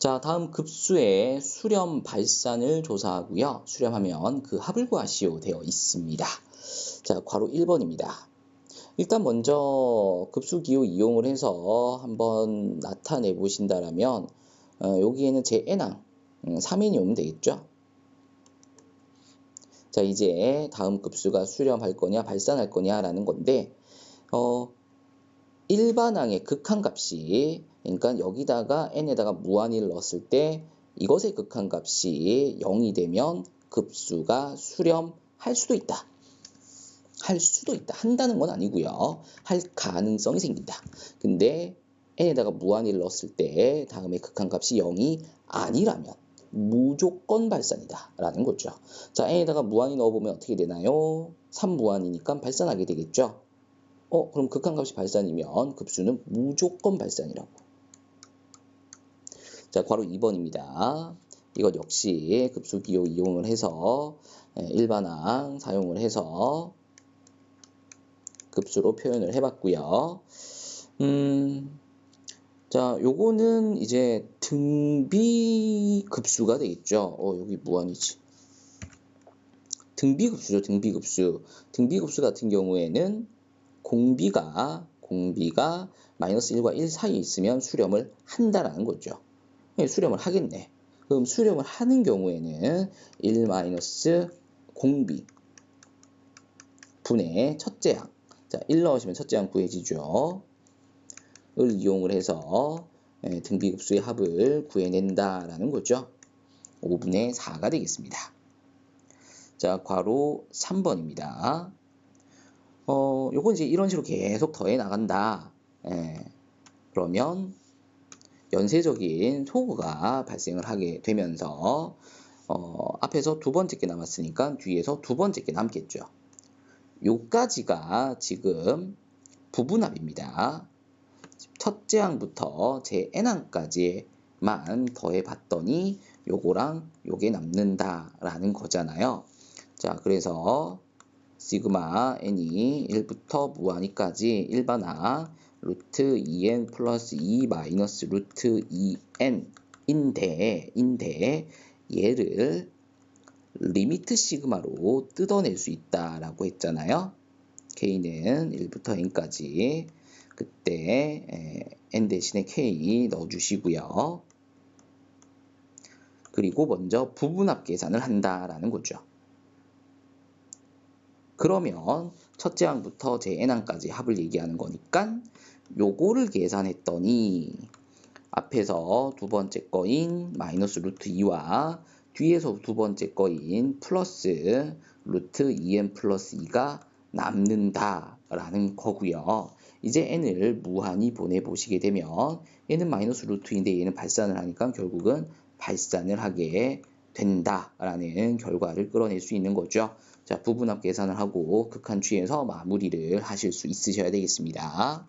자, 다음 급수의 수렴 발산을 조사하고요. 수렴하면 그 합을 구하시오 되어 있습니다. 자, 괄호 1번입니다. 일단 먼저 급수 기호 이용을 해서 한번 나타내 보신다라면 어, 여기에는 제 n항 음, 3n이 오면 되겠죠. 자, 이제 다음 급수가 수렴할 거냐 발산할 거냐라는 건데 어, 일반항의 극한값이 그러니까 여기다가 n에다가 무한히를 넣었을 때 이것의 극한값이 0이 되면 급수가 수렴할 수도 있다. 할 수도 있다. 한다는 건 아니고요. 할 가능성이 생긴다. 근데 n에다가 무한히를 넣었을 때 다음에 극한값이 0이 아니라면 무조건 발산이다 라는 거죠. 자, n에다가 무한히 넣어보면 어떻게 되나요? 3무한이니까 발산하게 되겠죠. 어, 그럼 극한값이 발산이면 급수는 무조건 발산이라고. 자, 괄호 2번입니다. 이것 역시 급수 기호 이용을 해서 예, 일반항 사용을 해서 급수로 표현을 해봤고요. 음, 자, 요거는 이제 등비 급수가 되겠죠. 어, 여기 무한이지. 등비 급수죠, 등비 급수. 등비 급수 같은 경우에는 공비가 공비가 마이너스 1과 1 사이에 있으면 수렴을 한다라는 거죠. 네, 수렴을 하겠네. 그럼 수렴을 하는 경우에는 1 마이너스 공비 분의 첫째 항. 자, 1 넣으시면 첫째 항 구해지죠. 을 이용을 해서 예, 등비급수의 합을 구해낸다라는 거죠. 5분의 4가 되겠습니다. 자, 괄호 3번입니다. 어, 요건 이제 이런 식으로 계속 더해 나간다. 예, 그러면 연쇄적인 소거가 발생을 하게 되면서 어, 앞에서 두 번째 게 남았으니까 뒤에서 두 번째 게 남겠죠. 요까지가 지금 부분합입니다. 첫째 항부터 제 n항까지만 더해 봤더니 요거랑 요게 남는다라는 거잖아요. 자, 그래서 시그마 n이 1부터 무한히까지 일반항 루트 2n 플러스 2 마이너스 루트 2n인데 인데 얘를 리미트 시그마로 뜯어낼 수 있다라고 했잖아요. k는 1부터 n까지 그때 n 대신에 k 넣어주시고요. 그리고 먼저 부분합 계산을 한다라는 거죠. 그러면 첫째 항부터 제 n항까지 합을 얘기하는 거니까 요거를 계산했더니 앞에서 두 번째 거인 마이너스 루트 2와 뒤에서 두 번째 거인 플러스 루트 2n 플러스 2가 남는다라는 거고요. 이제 n을 무한히 보내보시게 되면 n은 마이너스 루트인데 얘는 발산을 하니까 결국은 발산을 하게 된다라는 결과를 끌어낼 수 있는 거죠. 자, 부분합 계산을 하고 극한 취해서 마무리를 하실 수 있으셔야 되겠습니다.